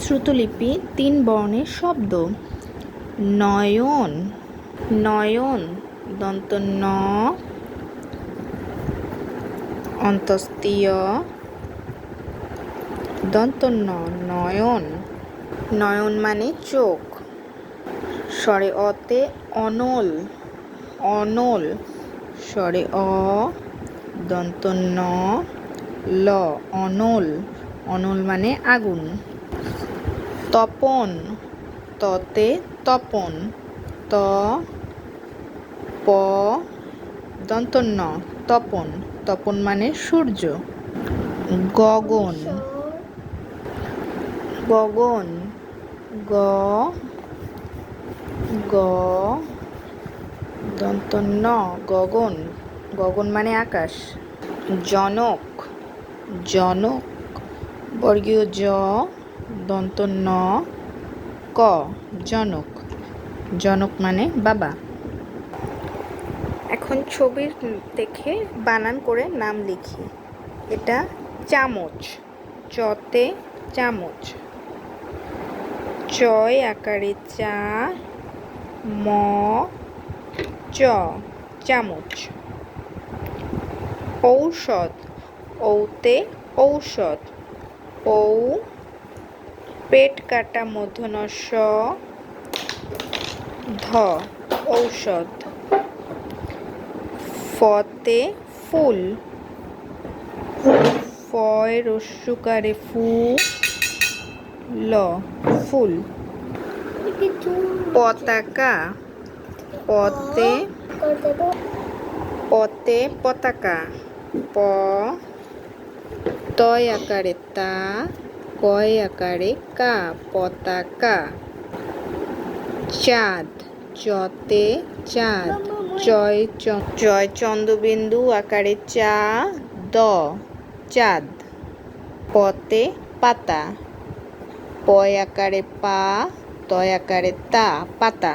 শ্রুতলিপি, তিন বর্ণের শব্দ। নয়ন নয়ন দন্ত ন অন্তস্তীয় দন্ত ন নয়ন নয়ন মানে চোখ। স্বরে অতে অনল অনল। স্বরে অ দন্ত ন ল, অনল। অনল মানে আগুন। তপন, ততে তপন, ত, প দন্ত ন তপন তপন মানে সূর্য, গগন গগন, গ গ দন্ত ন গগন গগন মানে আকাশ, জনক জনক, বর্গীয় জ দন্ত ন ক, জনক। জনক মানে বাবা। এখন ছবির দেখে বানান করে নাম লিখি। এটা চামচ। চতে চামচ। চয় আকারে চা, ম, চ, চামচ। ঔষধ। ঔতে ঔষধ। ঔ পেট কাটা মধ্যনস্য ধ, ঔষধ। ফতে ফুল। ফয় রস্যুকারে ফু। ল, ফুল। পতাকা। পতে পতে পতাকা। প, তয় আকারে তা। কয় আকারে? কা, পতাকা। চাঁদ, চতে চাঁদ। জয় জয় চন্দ্রবিন্দু আকারে চা, দ, চাঁদ। পতে পাতা। পয় আকারে পা, তয় আকারে তা, পাতা।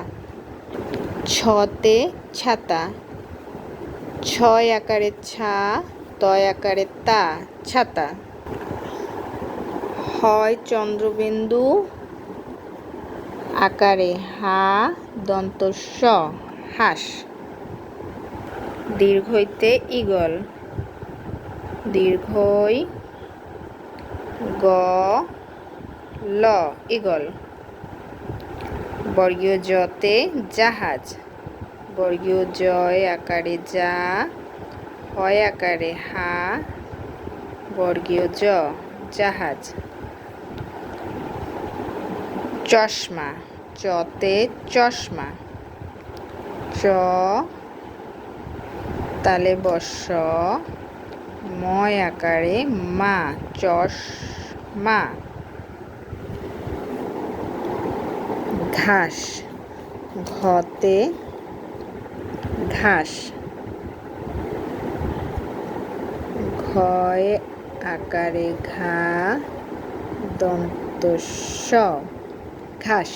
ছতে ছাতা। ছয় আকারে ছা, তয় আকারে তা, ছাতা। হয় চন্দ্রবিন্দু আকারে হা দন্ত স হাঁস। দীর্ঘইতে ইগল দীর্ঘই গ ল ইগল বর্গীয় জতে জাহাজ। বর্গীয় জয় আকারে যা হয় আকারে হা। বর্গীয় জ জাহাজ। চশমা। চতে চশমা। চ, তালে বস, ময় আকারে মা চশ মা ঘাস, ঘতে ঘাস। ঘয় আকারে ঘা দন্ত ঘাস